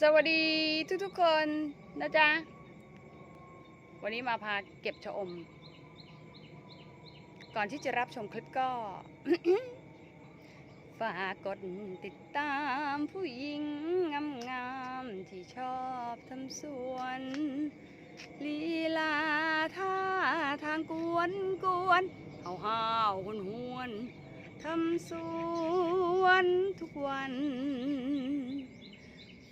สวัสดีทุกทุกๆคนนะจ๊ะ วันนี้มาพาเก็บชะอม ก่อนที่จะรับชมคลิปก็ ฝากกดติดตามผู้หญิงงามๆที่ชอบทำสวนลีลาท่าทางกวนกวนเอาห้าวหวนหวนทำสวนทุกวัน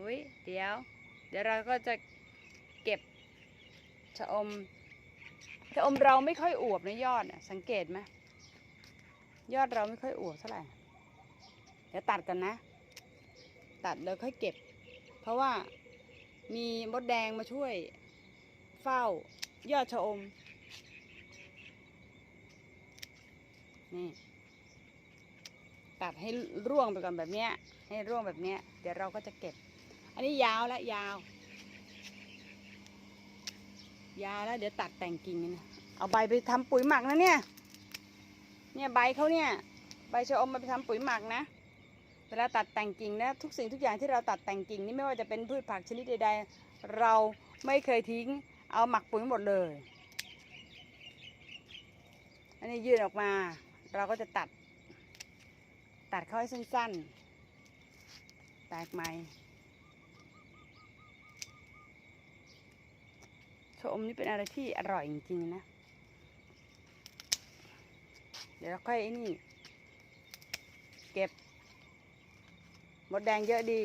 อุ้ยเดี๋ยว เดี๋ยวเราก็จะเก็บชะอมชะอมเราไม่ค่อยอวบนะยอดน่ะสังเกตไหมยอดเราไม่ค่อยอวบเท่าไหร่ เดี๋ยวตัดกันนะ ตัดแล้วค่อยเก็บ เพราะว่ามีมดแดงมาช่วยเฝ้ายอดชะอม นี่ ตัดให้ร่วงไปก่อนแบบเนี้ย ให้ร่วงแบบเนี้ย เดี๋ยวเราก็จะเก็บ อันนี้ยาวแล้วยาว ยาวแล้วเดี๋ยวตัดแต่งกิ่งนะเอาใบไปทำปุ๋ยหมักนะเนี่ย เนี่ยใบเขาเนี่ย ใบชะอมมาไปทำปุ๋ยหมักนะเวลาตัดแต่งกิ่งนะทุกสิ่งทุกอย่างที่เราตัดแต่งกิ่งนี่ไม่ว่าจะเป็นพืชผักชนิดใดๆเราไม่เคยทิ้ง เอาหมักปุ๋ยหมดเลย อันนี้ยื่นออกมา เราก็จะตัด ตัดเข้าให้สั้นๆ แตกใหม่ ชะอมนี่เป็นอะไรที่อร่อยจริงๆนะ เดี๋ยวเราค่อยไอ้นี่ เก็บ หมดแดงเยอะดี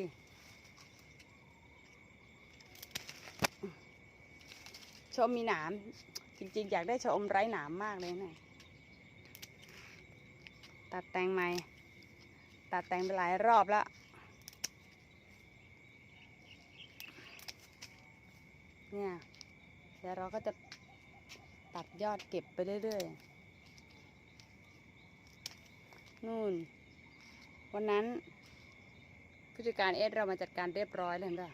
ชอมมีหนาม จริงๆ อยากได้ชะอมไร้หนามมากเลยนะตัดแต่งใหม่ ตัดแต่งไปหลายรอบแล้วเนี่ย ดี๋ยวเราก็จะตัดยอดเก็บไปเรื่อยๆ นู่น วันนั้นผู้จัดการเอสเรามาจัดการเรียบร้อยเลยเห็นปะ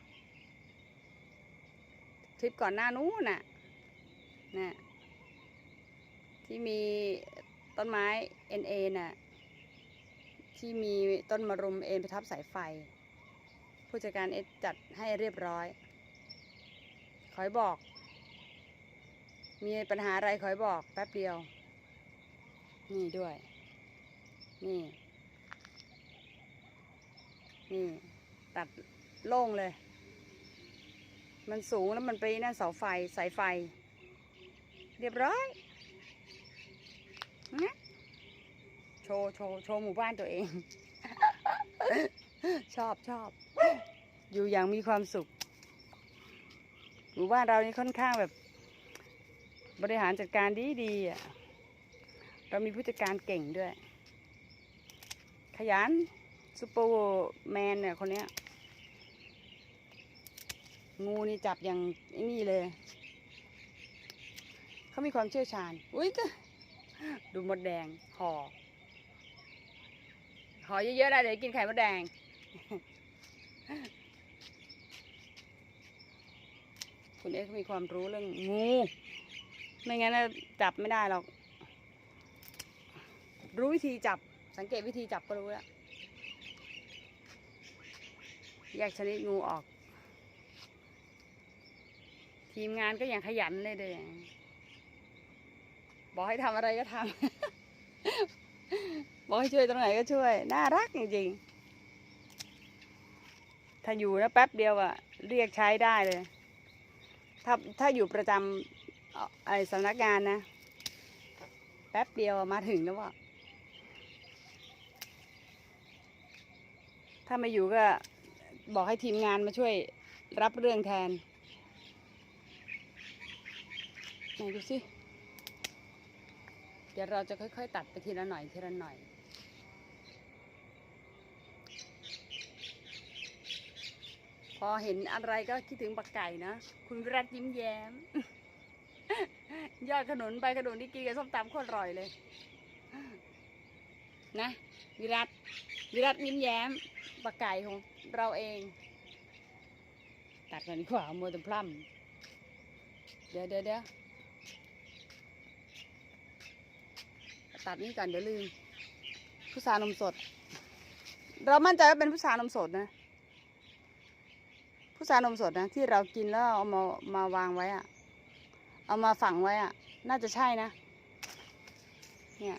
คลิปก่อนหน้านู้นน่ะน่ะที่มีต้นไม้เอ็นเอน่ะ ที่มีต้นมะรุมเอ็นไปทับสายไฟ ผู้จัดการเอสจัดให้เรียบร้อย ขอยบอก มีปัญหาอะไรขอยบอกแป๊บเดียว นี่ด้วย นี่ นี่ ตัดโล่งเลย มันสูงแล้วมันไปนั่นเสาไฟสายไฟ เรียบร้อยนะโชว์โชว์โชว์หมู่บ้านตัวเอง ชอบชอบ อยู่อย่างมีความสุขหมู่บ้านเรานี่ค่อนข้างแบบ บริหารจัดการดีดีๆอะเรามีผู้จัดการเก่งด้วย ขยันซูเปอร์แมนเนี่ยคนเนี้ย งูนี่จับอย่างนี่เลย เขามีความเชี่ยวชาญ อุ้ยจ้ะดูมดแดงห่อห่อเยอะๆได้เดี๋ยวกินไข่มดแดงคุณเอ๊เขามีความรู้เรื่องงู ไม่งั้นจับไม่ได้หรอก รู้วิธีจับ สังเกตวิธีจับก็รู้แล้ว แยกชนิดงูออก ทีมงานก็ย่างขยันเลยเด้อบอกให้ทำอะไรก็ทำ บอกให้ช่วยตรงไหนก็ช่วย น่ารักจริงๆ ถ้าอยู่นะแป๊บเดียวอะเรียกใช้ได้เลย ถ้าถ้าอยู่ประจำ ไอสำนักงานนะ แป๊บเดียวมาถึงแล้วว่าถ้ามาอยู่ก็บอกให้ทีมงานมาช่วยรับเรื่องแทนไหนดูสิ เดี๋ยวเราจะค่อย ๆ ตัดไปทีละหน่อยทีละหน่อยพอเห็นอะไรก็คิดถึงปักไก่นะ คุณรัตยิ้มแย้ม ยอดขนุนใบขนุนที่กินกับส้มตำโคตรอร่อยเลย นะ วิรัตวิรัตยิ้มแย้มปักไก่ของเราเอง ตัดกันดีกว่ามัวแต่พร่ำเดี๋ยวเดี๋ยวเดี๋ยวตัดนี่ก่อนเดี๋ยวลืมพุทรานมสด เรามั่นใจว่าเป็นพุทรานมสดนะพุทรานมสดนะที่เรากินแล้วเอามามาวางไว้อะ เอามาฝังไว้อะน่าจะใช่นะ เนี่ย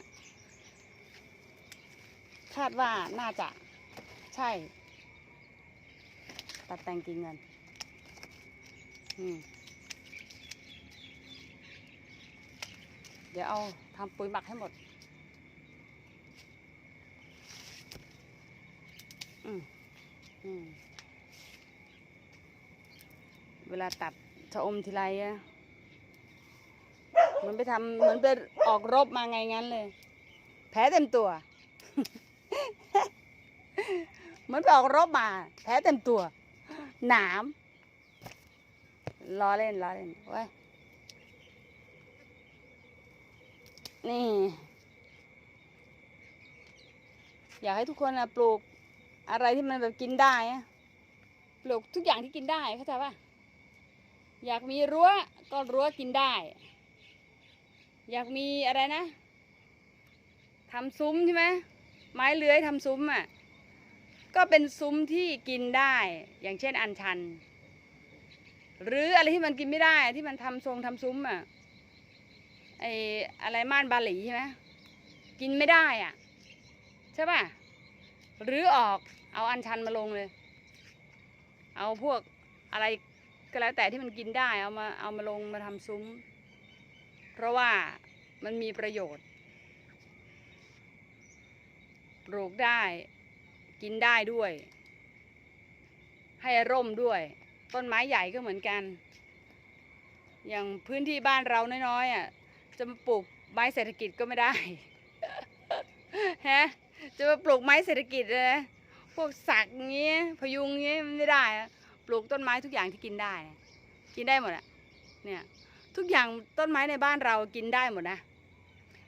คาดว่าน่าจะใช่ ตัดแต่งกิ่งกันอืม เดี๋ยวเอาทำปุ๋ยหมักให้หมด อืม อืม เวลาตัดชะอมทีไรอะ เหมือนไปทำเหมือนไปออกรบมาไงงั้นเลย แผลเต็มตัว เหมือนไปออกรบมา แผลเต็มตัว หนามล้อเล่นล้อเล่นเว้ยนี่ อยากให้ทุกคนนะปลูกอะไรที่มันแบบกินได้อะปลูกทุกอย่างที่กินได้เข้าใจป่ะอยากมีรั้วก็รั้วกินได้ อยากมีอะไรนะทำซุ้มใช่ไหมไม้เลื้อยทำซุ้มอะก็เป็นซุ้มที่กินได้อย่างเช่นอัญชัน หรืออะไรที่มันกินไม่ได้อะที่มันทำทรงทำซุ้มอะไออะไรม่านบาหลีใช่ไหมกินไม่ได้อะใช่ป่ะหรือออกเอาอัญชันมาลงเลย เอาพวกอะไรก็แล้วแต่ที่มันกินได้เอามาเอามาลงมาทำซุ้ม เพราะว่ามันมีประโยชน์ ปลูกได้กินได้ด้วย ให้ร่มด้วย ต้นไม้ใหญ่ก็เหมือนกัน อย่างพื้นที่บ้านเราน้อยๆอะจะมาปลูกไม้เศรษฐกิจก็ไม่ได้ฮะจะมาปลูกไม้เศรษฐกิจเลยพวกสักเงี้ยพยุงเงี้ยมันไม่ได้ ปลูกต้นไม้ทุกอย่างที่กินได้ กินได้หมดอะเนี่ย ทุกอย่างต้นไม้ในบ้านเรากินได้หมดนะ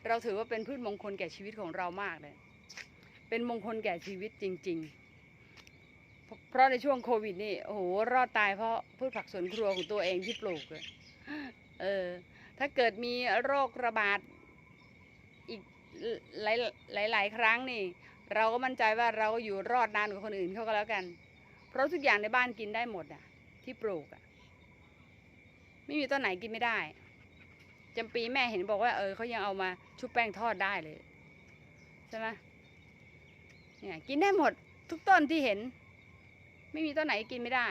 เราถือว่าเป็นพืชมงคลแก่ชีวิตของเรามากเลย เป็นมงคลแก่ชีวิตจริง ๆ เพราะในช่วงโควิดนี่โอ้โหรอดตายเพราะพืชผักสวนครัวของตัวเองที่ปลูกเลยเออ ถ้าเกิดมีโรคระบาดอีกหลายหลายหลายครั้งนี่ เราก็มั่นใจว่าเราอยู่รอดนานกว่าคนอื่นเขาก็แล้วกัน เพราะทุกอย่างในบ้านกินได้หมดอะ ที่ปลูกอะ ไม่มีต้นไหนกินไม่ได้จำปีแม่เห็นบอกว่าเออเขายังเอามาชุบแป้งทอดได้เลยใช่ไหมเนี่ยกินได้หมดทุกต้นที่เห็น ไม่มีต้นไหนกินไม่ได้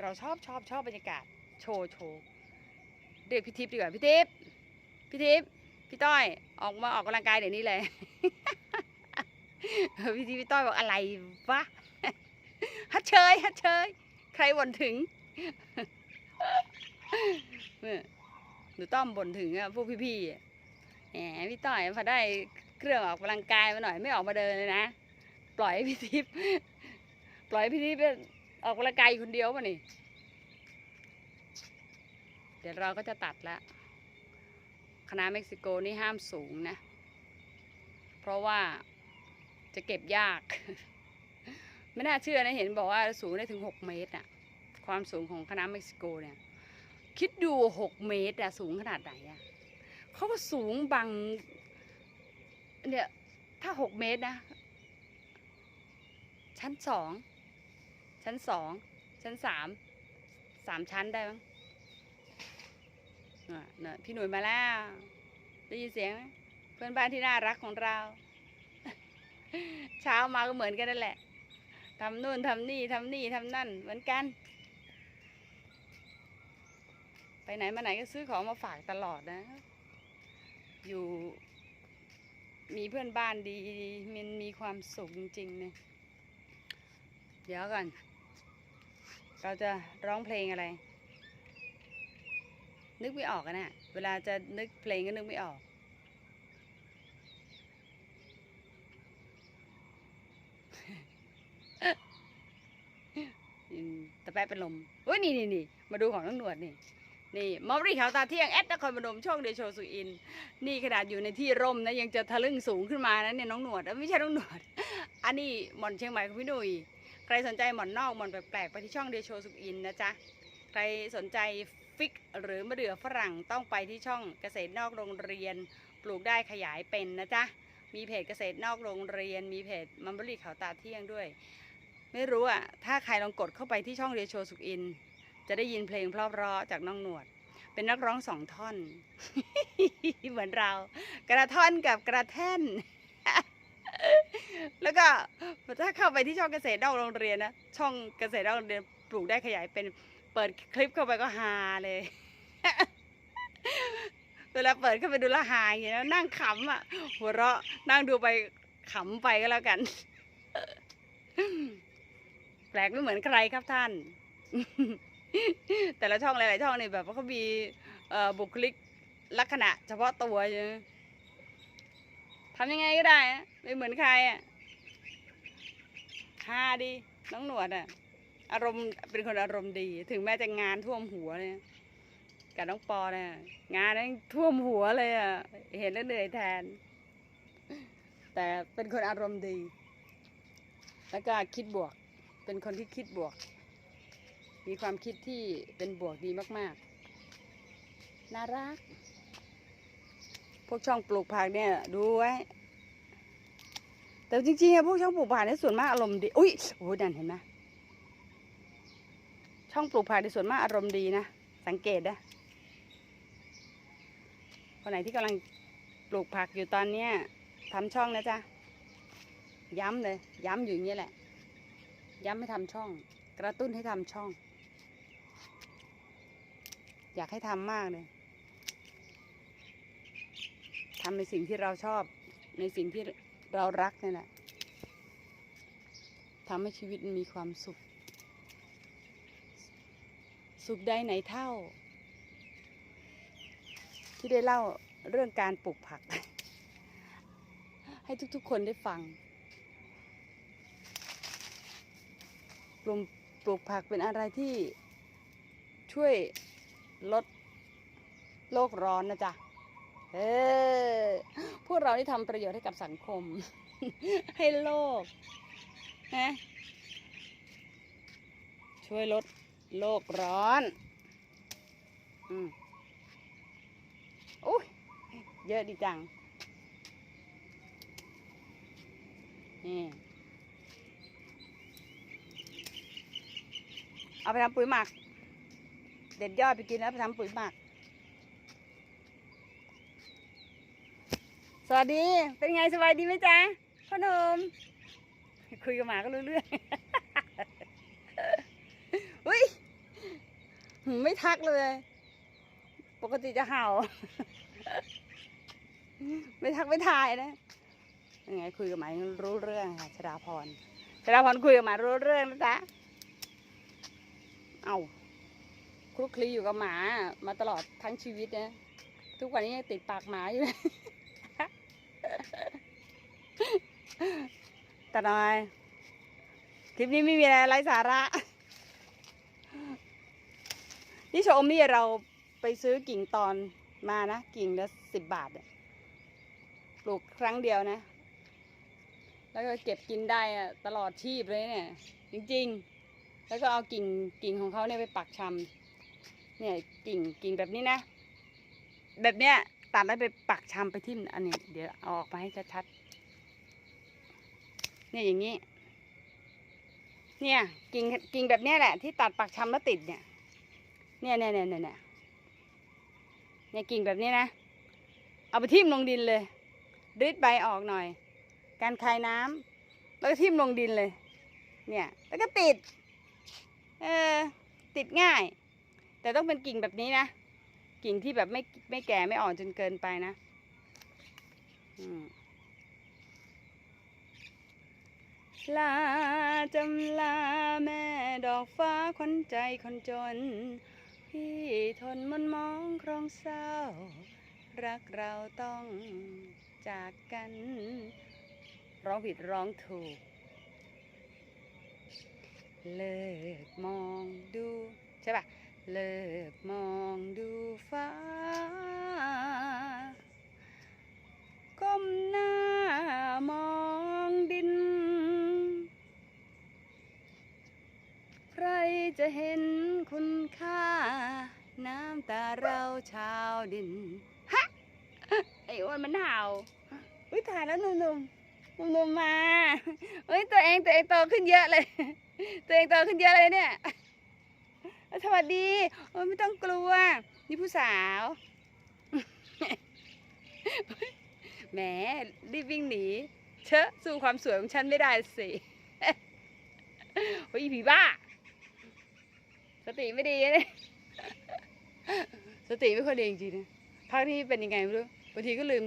เราชอบชอบชอบบรรยากาศโชว์โชว์เรียกพี่ทิพย์ดีกว่าพี่ทิพย์พี่ทิพย์พี่ต้อยออกมาออกกำลังกายเดี๋ยวนี้เลยพี่ทิพย์พี่ต้อยบอกอะไรวะ ฮัดเชยฮัดเชยใครบ่นถึงหนูต้อมบ่นถึงอะพวกพี่ๆแหมพี่ต้อยพอได้เครื่องออกกำลังกายมาหน่อยไม่ออกมาเดินเลยนะ ปล่อยพี่ทิพย์ปล่อยพี่ทิพย์ออกกำลังกายคนเดียวป่ะนี่ เดี๋ยวเราก็จะตัดละคณะเม็กซิโกนี่ห้ามสูงนะ เพราะว่าจะเก็บยาก ไม่น่าเชื่อนะเห็นบอกว่าสูงได้ถึงหกเมตรอะความสูงของคณะเม็กซิโกเนี่ย คิดดูหกเมตรอะสูงขนาดไหนอะเขาก็สูงบังเนี่ยถ้าหกเมตรนะ ชั้นสองชั้นสองชั้นสามสามชั้นได้มั้งอะเนี่ยพี่หนุ่ยมาแล้วได้ยินเสียงไหมเพื่อนบ้านที่น่ารักของเรา เช้ามาก็เหมือนกันนั่นแหละ ทำนู่นทำนี่ทำนี่ทำนั่นเหมือนกัน ไปไหนมาไหนก็ซื้อของมาฝากตลอดนะ อยู่มีเพื่อนบ้านดีมันมีความสุขจริงๆเนี่ยเดี๋ยวก่อน เราจะร้องเพลงอะไร นึกไม่ออกนะเวลาจะนึกเพลงก็นึกไม่ออก ตะเป็นลมเฮ้ยนี่นี่นี่มาดูของน้องหนวดนี่นี่มอรี่ขาวตาเที่ยงแอดนครพนมช่องเดโชสุอิน นี่ขนาดอยู่ในที่ร่มนะยังจะทะลึ่งสูงขึ้นมานะเนี่ยน้องหนวดเอ้ยไม่ใช่น้องหนวด อันนี้หมอนเชียงใหม่ของพี่หนุ่ยใครสนใจหมอนนอกหมอนแปลกๆไปที่ช่องเดโชสุอินนะจ๊ะใครสนใจฟิกหรือมะเดื่อฝรั่งต้องไปที่ช่องเกษตรนอกโรงเรียน ปลูกได้ขยายเป็นนะจ๊ะมีเพจเกษตรนอกโรงเรียน มีเพจมัมเบรี่ขาวตาเที่ยงด้วย ไม่รู้อะ ถ้าใครลองกดเข้าไปที่ช่องเดโชสุอิน จะได้ยินเพลงเพราะๆจากน้องหนวด เป็นนักร้องสองท่อน เหมือนเรา กระท่อนกับกระแท่น แล้วก็ถ้าเข้าไปที่ช่องเกษตรนอกโรงเรียนนะช่องเกษตรนอกโรงเรียนปลูกได้ขยายเป็นเปิดคลิปเข้าไปก็ฮาเลยเวลาเปิดเข้าไปดูลวฮาอย่างเงี้ยนะนั่งขำอะ หัวเราะนั่งดูไปขำไปก็แล้วกัน แปลกไม่เหมือนใครครับท่าน แต่ละช่องหลาย ๆ ช่องเนี่ยแบบว่าเขามีบุคลิกลักษณะ เฉพาะตัวใช่ไหมทำยังไงก็ได้ไม่เหมือนใครอะฮาดีน้องหนวดอะ อารมณ์เป็นคนอารมณ์ดี ถึงแม้จะงานท่วมหัวเนี่ยกับน้องปอเนี่ยงานนั้นท่วมหัวเลยอะเห็นแล้วเหนื่อยแทน แต่เป็นคนอารมณ์ดี แล้วก็คิดบวก เป็นคนที่คิดบวก มีความคิดที่เป็นบวกดีมากๆ น่ารัก พวกช่องปลูกผักเนี่ยดูไว้ แต่จริงๆอะพวกช่องปลูกผักเนี่ยส่วนมากอารมณ์ดี อุ้ยโอ้ยดันเห็นไหมช่องปลูกผักในส่วนมากอารมณ์ดีนะ สังเกตนะคนไหนที่กำลังปลูกผักอยู่ตอนเนี้ยทำช่องนะจ๊ะ ย้ำเลย ย้ำอยู่อย่างนี้แหละ ย้ำให้ทำช่อง กระตุ้นให้ทำช่อง อยากให้ทำมากเลยทำในสิ่งที่เราชอบ ในสิ่งที่เรารักนี่แหละทำให้ชีวิตมีความสุข สุขได้ไหนเท่า ที่ได้เล่าเรื่องการปลูกผัก ให้ทุกๆคนได้ฟัง ปลูกปลูกผักเป็นอะไรที่ช่วยลดโลกร้อนนะจ๊ะ เออ พวกเราที่ทำประโยชน์ให้กับสังคม ให้โลกนะช่วยลดโลกร้อน อืมอุ้ยเยอะดีจัง นี่ เอาไปทำปุ๋ยหมัก เด็ดยอดไปกินแล้วไปทำปุ๋ยหมัก สวัสดี เป็นไงสบายดีไหมจ๊ะพ่อหนุ่มคุยกับหมาก็รู้เรื่องอุ้ยไม่ทักเลย ปกติจะเห่า ไม่ทักไม่ทายนะยังไงคุยกับหมารู้เรื่องค่ะชดาพรชดาพรคุยกับหมารู้เรื่องนะจ๊ะ เอาคลุกคลีอยู่กับหมามาตลอดทั้งชีวิตนะทุกวันนี้ยังติดปากหมาอยู่เลยแต่หน่อยคลิปนี้ไม่มีอะไรไร้สาระนี่ชมนี่เราไปซื้อกิ่งตอนมานะ กิ่งละสิบบาทเนี่ยปลูกครั้งเดียวนะ แล้วก็เก็บกินได้อะตลอดชีพเลยเนี่ย จริง ๆ แล้วก็เอากิ่งกิ่งของเขาเนี่ยไปปักชำเนี่ยกิ่งกิ่งแบบนี้นะ แบบเนี้ยตัดแล้วไปปักชำไปทิ่มอันนี้ เดี๋ยวเอาออกมาให้ชัดๆเนี่ยอย่างนี้ เนี่ยกิ่งกิ่งแบบเนี้ยแหละ ที่ตัดปักชำแล้วติดเนี่ยเนี่ย เนี่ยเนี่ยเนี่ยเนี่ยเนี่ยกิ่งแบบนี้นะ เอาไปทิ่มลงดินเลยดริดใบออกหน่อย การคายน้ำแล้วก็ทิ่มลงดินเลย เนี่ย แล้วก็ติด เออ ติดง่าย แต่ต้องเป็นกิ่งแบบนี้นะ กิ่งที่แบบไม่ไม่แก่ไม่อ่อนจนเกินไปนะลาจำลาแม่ดอกฟ้าขวัญใจคนจน พี่ทนมันมองครองเศร้า รักเราต้องจากกัน ร้องผิดร้องถูก เลิกมองดูใช่ป่ะเลิกมองดูฟ้า ก้มหน้ามองดิน ใครจะเห็นคุณค่า น้ำตาเราชาวดิน ฮะ ไอ้อ้วนมันเห่าอุ้ยถ่ายแล้วหนุ่มๆหนุ่มๆมาเฮ้ยตัวเองตัวเองโตขึ้นเยอะเลย ตัวเองโตขึ้นเยอะเลยเนี่ย สวัสดี โอ้ไม่ต้องกลัว นี่ผู้สาว แหม รีบวิ่งหนี เชอะสู้ความสวยของฉันไม่ได้สิโอ้ยผีบ้า สติไม่ดีนะสติไม่ค่อยดีจริงๆนะพักนี้เป็นยังไงไม่รู้ บางทีก็ลืม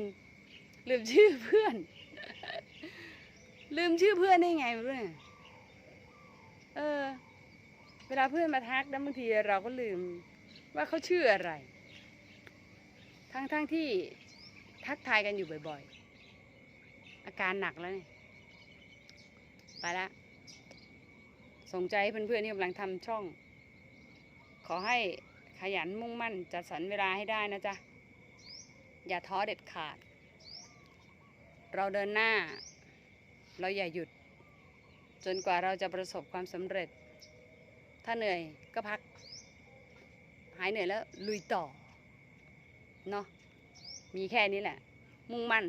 ลืมชื่อเพื่อน ลืมชื่อเพื่อนได้ไงไม่รู้เนี่ย เออ เวลาเพื่อนมาทักแล้วบางทีเราก็ลืมว่าเขาชื่ออะไร ทั้งทั้งที่ทักทายกันอยู่บ่อยๆ อาการหนักแล้วเนี่ยไปละส่งใจให้เพื่อนๆที่กำลังทำช่อง ขอให้ขยันมุ่งมั่นจัดสรรเวลาให้ได้นะจ๊ะ อย่าท้อเด็ดขาด เราเดินหน้า เราอย่าหยุด จนกว่าเราจะประสบความสำเร็จ ถ้าเหนื่อยก็พัก หายเหนื่อยแล้วลุยต่อ เนาะ มีแค่นี้แหละ มุ่งมั่น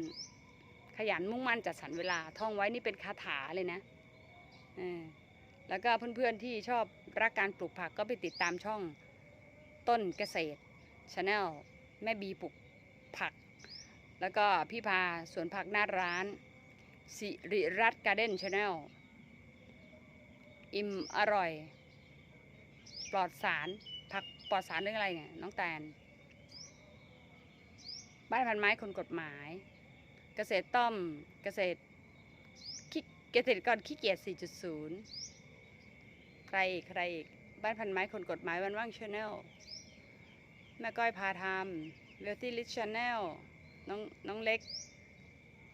ขยันมุ่งมั่นจัดสรรเวลา ท่องไว้นี่เป็นคาถาเลยนะอแล้วก็เพื่อนๆที่ชอบรักการปลูกผักก็ไปติดตามช่องต้นเกษตรชาแนลแม่บีปลูกผัก แล้วก็พี่พาสวนผักหน้าร้าน สิริรัตน์การ์เด้นชาแนล อิ่มอร่อย ปลอดสารผักปลอดสารเรื่องอะไรเนี่ย น้องแตน บ้านพันไม้คนกฎหมาย เกษตรต้อมเกษตรขี้เกษตรกรขี้เกียจ 4.0 ใครอีกใครอีกบ้านพันไม้คนกฎหมายวันว่างชาแนลแม่ก้อยพาทำเวลตี้ลิชชาแนลน้องน้องเล็ก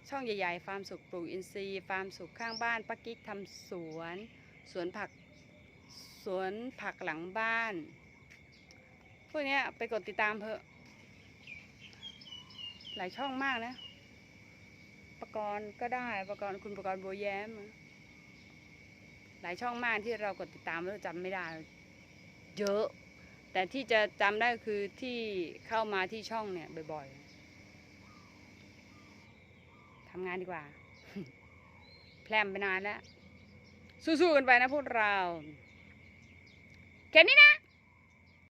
ช่องใหญ่ ๆ ฟาร์มสุขปลูกอินทรีย์ ฟาร์มสุขข้างบ้านปักกิ๊กทำสวน สวนผัก สวนผักหลังบ้าน พวกนี้ไปกดติดตามเพอะ หลายช่องมากนะ ประกรณ์ก็ได้ ประกรณ์คุณประกรณ์บัวแย้ม หลายช่องมากที่เรากดติดตามแล้วจำไม่ได้ เยอะ แต่ที่จะจำได้คือที่เข้ามาที่ช่องเนี่ยบ่อยๆทำงานดีกว่า แพรมไปนานแล้ว สู้ๆกันไปนะพวกเรา แค่นี้นะ